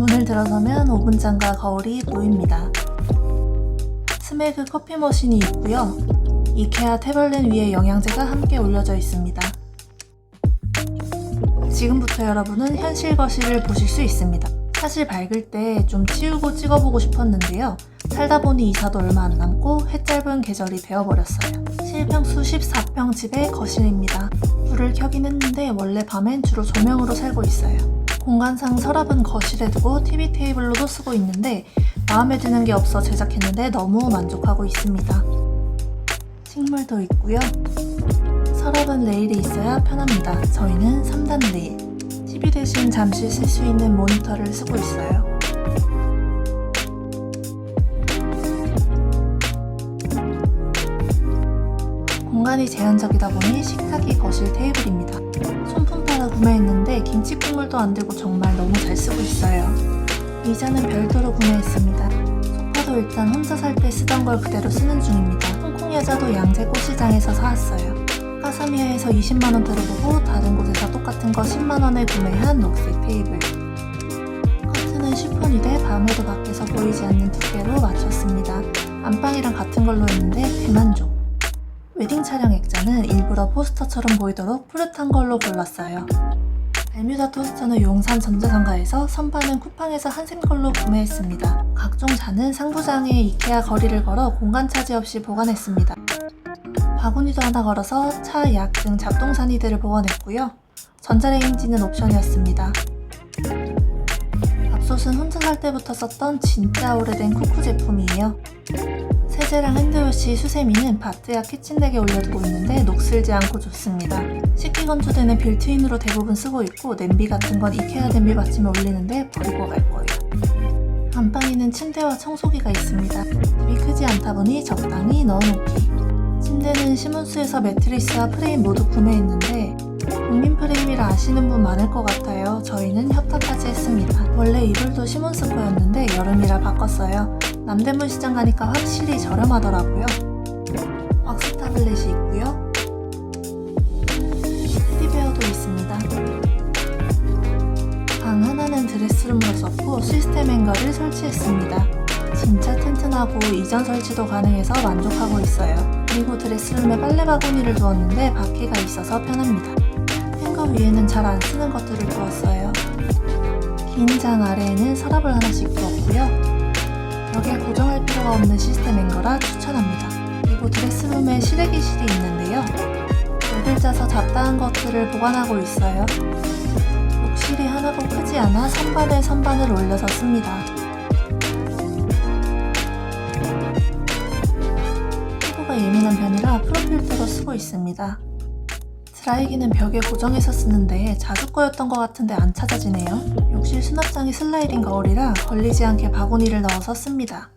문을 들어서면 오븐장과 거울이 보입니다. 스메그 커피 머신이 있고요. 이케아 태블릿 위에 영양제가 함께 올려져 있습니다. 지금부터 여러분은 현실 거실을 보실 수 있습니다. 사실 밝을 때 좀 치우고 찍어보고 싶었는데요. 살다 보니 이사도 얼마 안 남고 해 짧은 계절이 되어버렸어요. 실평수 14평 집의 거실입니다. 불을 켜긴 했는데 원래 밤엔 주로 조명으로 살고 있어요. 공간상 서랍은 거실에 두고 TV 테이블로도 쓰고 있는데 마음에 드는 게 없어 제작했는데 너무 만족하고 있습니다. 식물도 있고요. 서랍은 레일이 있어야 편합니다. 저희는 3단 레일. TV 대신 잠시 쓸 수 있는 모니터를 쓰고 있어요. 공간이 제한적이다 보니 식탁이 거실 테이블입니다. 구매했는데 김치 국물도 안 들고 정말 너무 잘 쓰고 있어요. 의자는 별도로 구매했습니다. 소파도 일단 혼자 살 때 쓰던 걸 그대로 쓰는 중입니다. 홍콩 여자도 양재고 시장에서 사왔어요. 카사미야에서 20만원대로 보고 다른 곳에서 똑같은 거 10만원에 구매한 녹색 테이블. 커튼은 쉬폰이돼 밤에도 밖에서 보이지 않는 두께로 맞췄습니다. 안방이랑 같은 걸로 했는데 대만족. 웨딩 촬영 액자는 일부러 포스터처럼 보이도록 푸릇한 걸로 골랐어요. 발뮤다 토스터는 용산 전자상가에서 선반은 쿠팡에서 한샘 걸로 구매했습니다. 각종 잔은 상부장에 이케아 거리를 걸어 공간 차지 없이 보관했습니다. 바구니도 하나 걸어서 차, 약 등 잡동 사니들을 보관했고요. 전자레인지는 옵션이었습니다. 밥솥은 혼자 살 때부터 썼던 진짜 오래된 쿠쿠 제품이에요. 세제랑 핸드워시, 수세미는 바트야 키친덱에 올려두고 있는데 녹슬지 않고 좋습니다. 식기 건조대는 빌트인으로 대부분 쓰고 있고 냄비 같은 건 이케아 냄비 받침에 올리는데 버리고 갈 거예요. 안방에는 침대와 청소기가 있습니다. 집이 크지 않다 보니 적당히 넣어놓기. 침대는 시몬스에서 매트리스와 프레임 모두 구매했는데 국민 프레임이라 아시는 분 많을 것 같아요. 저희는 협탁까지 했습니다. 원래 이불도 시몬스 거였는데 여름이라 바꿨어요. 남대문 시장 가니까 확실히 저렴하더라고요. 왁스 타블렛이 있고요. 테디베어도 있습니다. 방 하나는 드레스룸으로 썼고 시스템 행거를 설치했습니다. 진짜 튼튼하고 이전 설치도 가능해서 만족하고 있어요. 그리고 드레스룸에 빨래 바구니를 두었는데 바퀴가 있어서 편합니다. 행거 위에는 잘 안 쓰는 것들을 두었어요. 긴 장 아래에는 서랍을 하나씩 두었고요. 벽에 고정할 필요가 없는 시스템 행거라 추천합니다. 그리고 드레스룸에 실외기실이 있는데요. 벽을 짜서 잡다한 것들을 보관하고 있어요. 욕실이 하나도 크지 않아 선반에 선반을 올려서 씁니다. 피부가 예민한 편이라 프로필터로 쓰고 있습니다. 드라이기는 벽에 고정해서 쓰는데 자주 꺼였던 것 같은데 안 찾아지네요. 욕실 수납장이 슬라이딩 거울이라 걸리지 않게 바구니를 넣어서 씁니다.